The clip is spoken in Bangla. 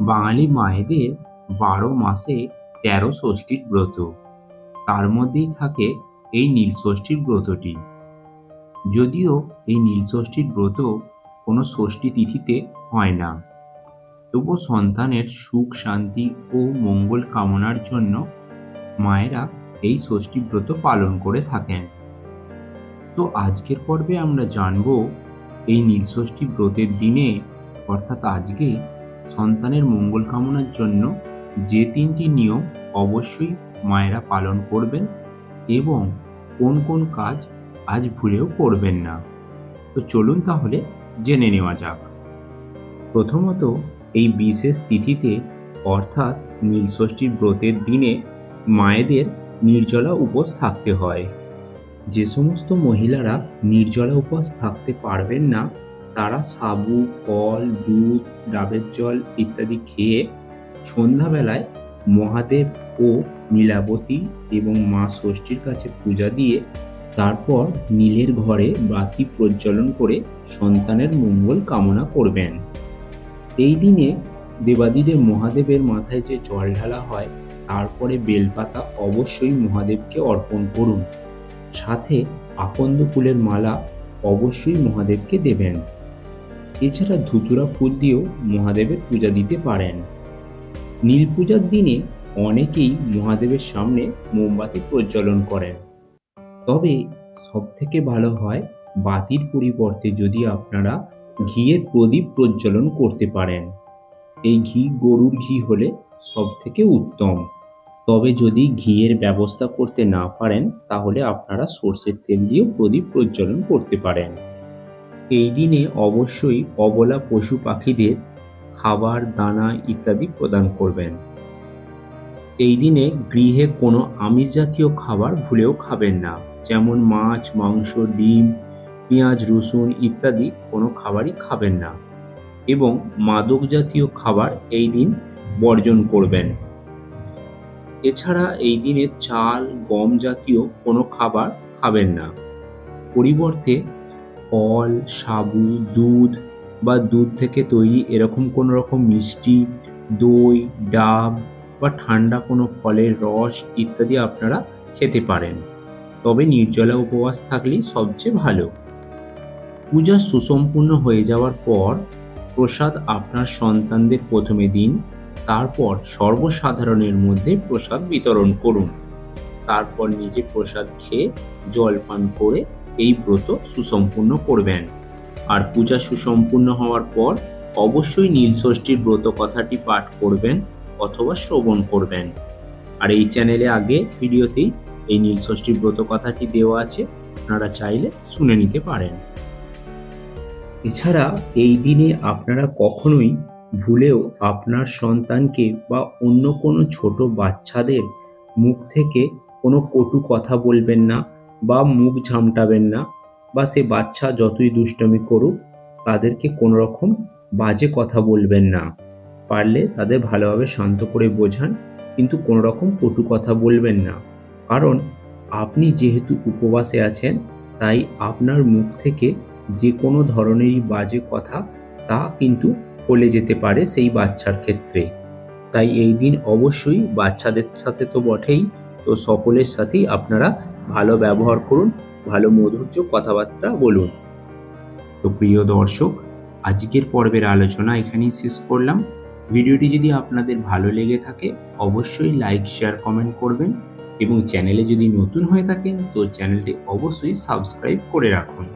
বাঙালি মায়েদের বারো মাসে তেরো ষষ্ঠীর ব্রত। তার মধ্যেই থাকে এই নীলষষ্ঠীর ব্রতটি। যদিও এই নীলষষ্ঠীর ব্রত কোনো ষষ্ঠী তিথিতে হয় না। তবুও সন্তানের সুখ, শান্তি ও মঙ্গল কামনার জন্য মায়েরা এই ষষ্ঠী ব্রত পালন করে থাকেন। তো আজকের পর্বে আমরা জানব এই নীলষষ্ঠী ব্রতের দিনে, অর্থাৎ আজকে সন্তানের মঙ্গল কামনার জন্য যে তিনটি নিয়ম অবশ্যই মায়েরা পালন করবেন এবং কোন কোন কাজ আজ ভুলেও করবেন না। তো চলুন তাহলে জেনে নেওয়া যাক। প্রথমত, এই বিশেষ তিথিতে, অর্থাৎ নীলষষ্ঠীর ব্রতের দিনে মায়েদের নির্জলা উপোস থাকতে হয়। যে সমস্ত মহিলারা নির্জলা উপোস থাকতে পারবেন না তারা সাবু, ফল, দুধ, ডাবের জল ইত্যাদি খেয়ে সন্ধ্যাবেলায় মহাদেব ও নীলাবতী এবং মা ষষ্ঠীর কাছে পূজা দিয়ে তারপর নীলের ঘরে বাতি প্রজ্বলন করে সন্তানের মঙ্গল কামনা করবেন। এই দিনে দেবাদিদেব মহাদেবের মাথায় যে জল ঢালা হয়, তারপরে বেলপাতা অবশ্যই মহাদেবকে অর্পণ করুন। সাথে আকন্দ ফুলের মালা অবশ্যই মহাদেবকে দেবেন। এছাড়া ধুতুরা ফুল দিয়েও মহাদেবের পূজা দিতে পারেন। নীল পূজার দিনে অনেকেই মহাদেবের সামনে মোমবাতি প্রজ্বলন করেন। তবে সবথেকে ভালো হয় বাতির পরিবর্তে যদি আপনারা ঘিয়ের প্রদীপ প্রজ্বলন করতে পারেন। এই ঘি গরুর ঘি হলে সব থেকে উত্তম। তবে যদি ঘিয়ের ব্যবস্থা করতে না পারেন, তাহলে আপনারা সর্ষের তেল দিয়েও প্রদীপ প্রজ্বলন করতে পারেন। এই দিনে অবশ্যই অবলা পশু পাখিদের খাবার, দানা ইত্যাদি প্রদান করবেন। এই দিনে গৃহে কোনো আমিষ জাতীয় খাবার ভুলেও খাবেন না। যেমন মাছ, মাংস, ডিম, পেঁয়াজ, রসুন ইত্যাদি কোনো খাবারই খাবেন না। এবং মাদক জাতীয় খাবার এই দিন বর্জন করবেন। এছাড়া এই দিনে চাল, গম জাতীয় কোনো খাবার খাবেন না। পরিবর্তে ফল সাবু দুধ বা দুধ থেকে তৈরি এরকম কোনো রকম মিষ্টি, দই, ডাব বা ঠান্ডা কোনো ফলের রস ইত্যাদি আপনারা খেতে পারেন। তবে নির্জলা উপবাস থাকলেই সবচেয়ে ভালো। পূজা সুসম্পূর্ণ হয়ে যাওয়ার পর প্রসাদ আপনার সন্তানদের প্রথমে দিন, তারপর সর্বসাধারণের মধ্যে প্রসাদ বিতরণ করুন। তারপর নিজে প্রসাদ খেয়ে জল পান করে এই ব্রত সুসম্পূর্ণ করবেন। আর পূজা সুসম্পূর্ণ হওয়ার পর অবশ্যই নীলষষ্ঠীর ব্রত কথাটি পাঠ করবেন অথবা শ্রবণ করবেন। আর এই চ্যানেলে আগে ভিডিওতেই এই নীলষষ্ঠীর ব্রত কথাটি দেওয়া আছে, আপনারা চাইলে শুনে নিতে পারেন। এছাড়া এই দিনে আপনারা কখনোই ভুলেও আপনার সন্তানকে বা অন্য কোনো ছোট বাচ্চাদের মুখ থেকে কোনো কটু কথা বলবেন না। বা মুখ ঝামটাবেন না বা সে বাচ্চা যতই দুষ্টমি করুক, তাদেরকে কোনো রকম বাজে কথা বলবেন না। পারলে তাদের ভালোভাবে শান্ত করে বোঝান, কিন্তু কোনো রকম কটু কথা বলবেন না। কারণ আপনি যেহেতু উপবাসে আছেন, তাই আপনার মুখ থেকে যে কোনো ধরনেরই বাজে কথা তা কিন্তু বলে যেতে পারে সেই বাচ্চার ক্ষেত্রে। তাই এই দিন অবশ্যই বাচ্চাদের সাথে তো বটেই, তো সকলের সাথেই আপনারা ভালো ব্যবহার করুন, ভালো মধুর্য কথাবার্তা বলুন। তো প্রিয় দর্শক, আজকের পর্বের আলোচনা এখানেই শেষ করলাম। ভিডিওটি যদি আপনাদের ভালো লেগে থাকে, অবশ্যই লাইক, শেয়ার, কমেন্ট করবেন এবং চ্যানেলে যদি নতুন হয়ে থাকেন, তো চ্যানেলটি অবশ্যই সাবস্ক্রাইব করে রাখুন।